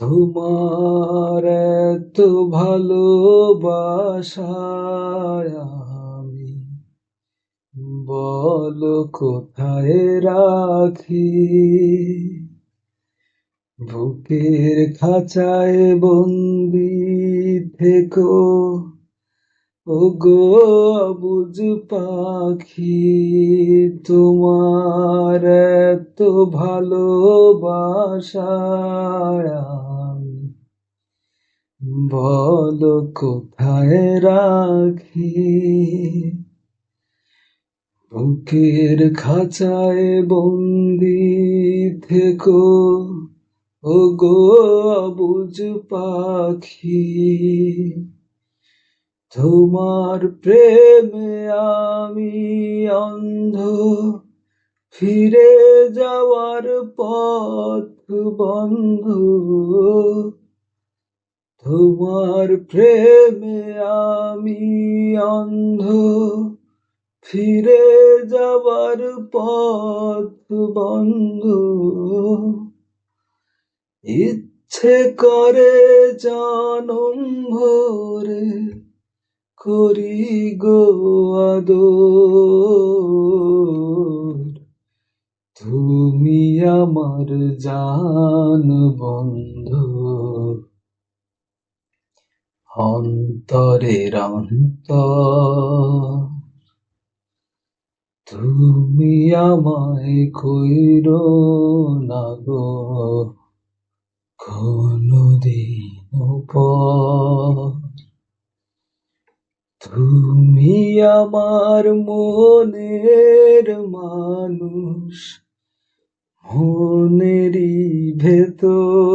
তোমার এত ভালোবাসায় আমি। বলো কোথায় রাখি? বুকের খাঁচায় বন্দি থেকো। ওগো অবুজ পাখি, তোমার এত ভালোবাসায় আমি বলো কোথায় রাখি? বুকের খাঁচায় বন্দি থেকো, ওগো অবুজ পাখি। তোমার প্রেমে আমি অন্ধ, ফিরে যাওয়ার পথ বন্ধ। তোমার প্রেমে আমি অন্ধ। ফিরে যাবার পথ বন্ধ। ইচ্ছে করে জনম ভরে করি গো আদর। তুমি আমার জান বন্ধু। অন্তরের অন্তর। তুমি আমায় কইর না গো কোনদিন তুমি আমার মনের মানুষ মনেরই ভেতর।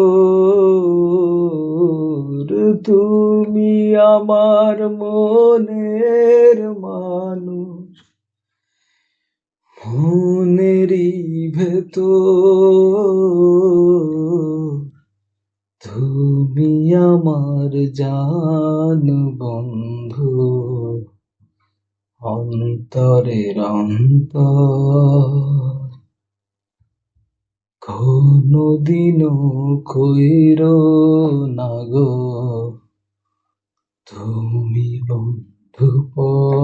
তুমি আমার মনের মানুষ। মনেরই ভেতর তুমি আমার জান বন্ধু। অন্তরের অন্তর কোনদিনও কইর না গো। তুমি বন্ধু পর